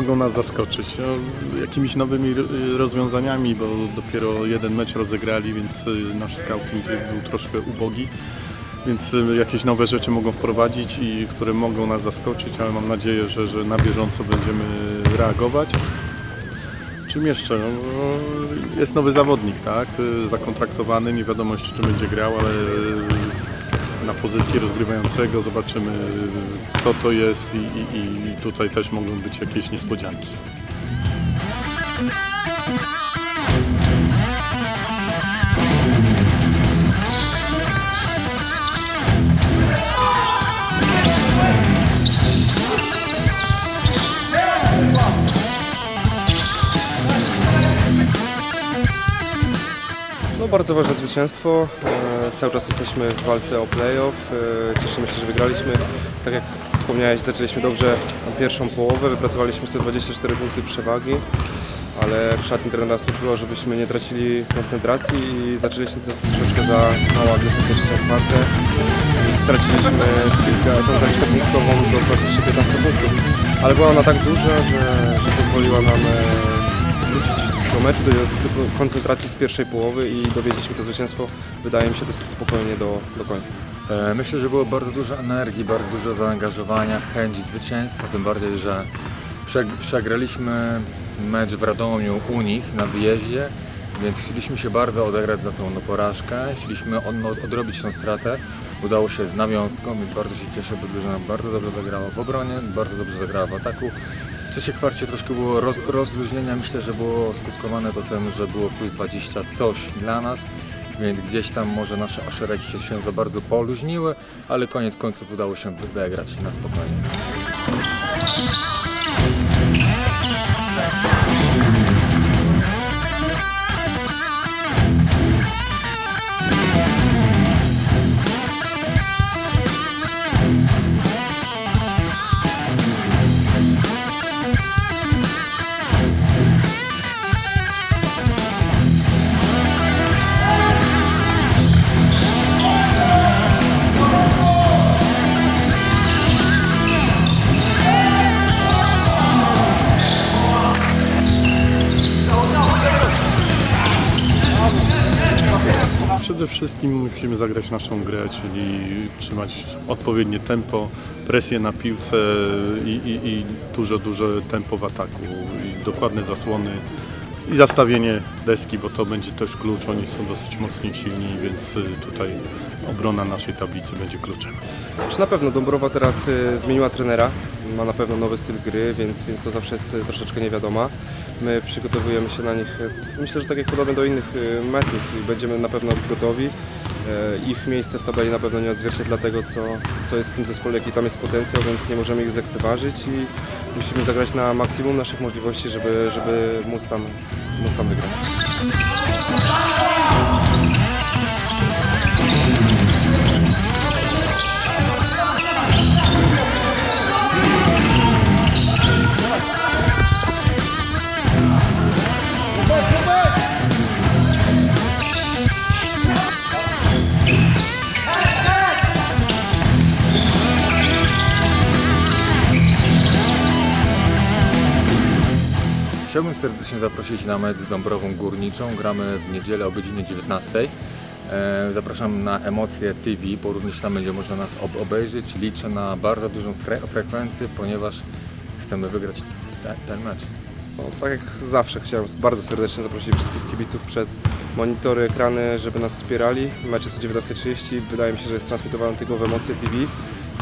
mogą nas zaskoczyć? No, jakimiś nowymi rozwiązaniami, bo dopiero jeden mecz rozegrali, więc y, nasz scouting był troszkę ubogi. Więc y, jakieś nowe rzeczy mogą wprowadzić i które mogą nas zaskoczyć, ale mam nadzieję, że, że na bieżąco będziemy reagować. Czym jeszcze? No, jest nowy zawodnik, tak? Y, Zakontraktowany, nie wiadomo jeszcze czy będzie grał, ale na pozycji rozgrywającego zobaczymy kto to jest i, i, i tutaj też mogą być jakieś niespodzianki. No bardzo ważne zwycięstwo. Cały czas jesteśmy w walce o playoff. E, Cieszymy się, że wygraliśmy. Tak jak wspomniałeś, zaczęliśmy dobrze pierwszą połowę. Wypracowaliśmy sobie 24 punkty przewagi, ale w szatni trener nas uczyło, żebyśmy nie tracili koncentracji i zaczęliśmy troszeczkę za mało agresywnie trzecią kwartę. I straciliśmy kilka, tą zaliczkę punktową do praktycznie 15 punktów. Ale była ona tak duża, że, że pozwoliła nam e, wrócić do meczu, do, do koncentracji z pierwszej połowy i dowiedzieliśmy to zwycięstwo, wydaje mi się, dosyć spokojnie do, do końca. E, Myślę, że było bardzo dużo energii, bardzo dużo zaangażowania, chęci zwycięstwa, tym bardziej, że prze- przegraliśmy mecz w Radomiu u nich na wyjeździe, więc chcieliśmy się bardzo odegrać za tą no, porażkę, chcieliśmy od, odrobić tą stratę. Udało się z nawiązką, więc bardzo się cieszę, bo drużyna bardzo dobrze zagrała w obronie, bardzo dobrze zagrała w ataku. W trzeciej kwarcie troszkę było roz, rozluźnienia, myślę, że było skutkowane to tym, że było plus 20 coś dla nas, więc gdzieś tam może nasze szeregi się, się za bardzo poluźniły, ale koniec końców udało się wygrać na spokojnie. Przede wszystkim musimy zagrać naszą grę, czyli trzymać odpowiednie tempo, presję na piłce i, i, i duże, duże tempo w ataku, i dokładne zasłony i zastawienie deski, bo to będzie też klucz. Oni są dosyć mocni silni, więc y, tutaj obrona naszej tablicy będzie kluczem. Czy na pewno Dąbrowa teraz y, zmieniła trenera, ma na pewno nowy styl gry, więc, więc to zawsze jest y, troszeczkę niewiadoma. My przygotowujemy się na nich, y, myślę, że tak jak podobnie do innych y, meczów i będziemy na pewno gotowi. Y, Ich miejsce w tabeli na pewno nie odzwierciedla tego, co, co jest w tym zespole, jaki tam jest potencjał, więc nie możemy ich zlekceważyć i musimy zagrać na maksimum naszych możliwości, żeby, żeby móc, tam, móc tam wygrać. Chciałbym serdecznie zaprosić na mecz z Dąbrową Górniczą. Gramy w niedzielę o godzinie 19. E, Zapraszam na Emocje TV, bo również tam będzie można nas ob- obejrzeć. Liczę na bardzo dużą fre- frekwencję, ponieważ chcemy wygrać te, ten mecz. No, tak jak zawsze chciałem bardzo serdecznie zaprosić wszystkich kibiców przed monitory, ekrany, żeby nas wspierali. Mecz jest o 19.30, wydaje mi się, że jest transmitowany tylko w Emocje TV.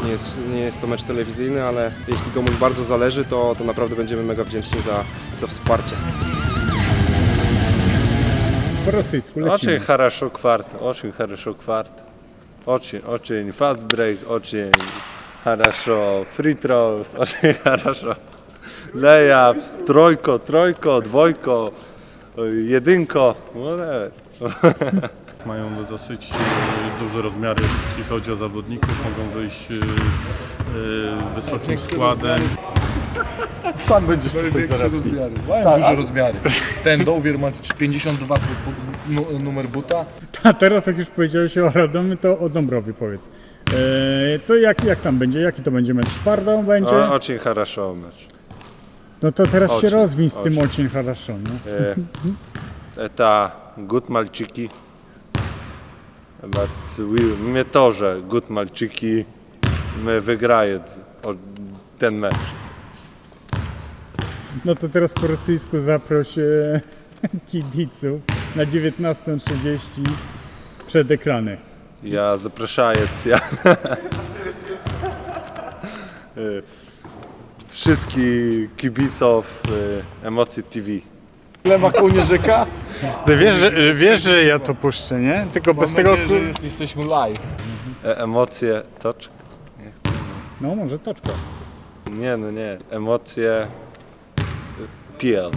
Nie jest, nie jest to mecz telewizyjny, ale jeśli komuś bardzo zależy, to, to naprawdę będziemy mega wdzięczni za, za wsparcie. Po rosyjsku lecimy. Очень хорошо кварт, очень хорошо кварт. Очень, очень fast break, очень хорошо free throws, очень хорошо. Layups, trojko, trojko, dwojko, jedynko, whatever. Mają dosyć y, duże rozmiary, jeśli chodzi o zawodników. Mogą wyjść y, y, wysokim składem. Sam będziesz tutaj zaraz. Mają duże rozmiary. Ten Dowier ma 52 pu- pu- nu- numer buta. A teraz jak już powiedziałeś o Radomiu, to o Dąbrowie powiedz. Eee, co, jak, jak tam będzie? Jaki to będzie mecz? Twardą będzie? O, очень хорошо mecz. No to teraz się Очень, rozwiń z tym очень. очень хорошо. No. Э, Это good мальчики. but we, my to, że good malczyki, my wygraje ten mecz. No to teraz po rosyjsku zaproś e, kibiców na 19.30 przed ekrany. Ja zapraszając, ja... Y, Wszystkich kibiców y, Emocji TV. Lewak Unierzyka. Ty wiesz, że, wiesz, że ja to puszczę, nie? Tylko bez tego... Nadzieję, że jest, jesteśmy live. E, emocje, toczka? No może toczka. Nie, no nie. Emocje y, PL.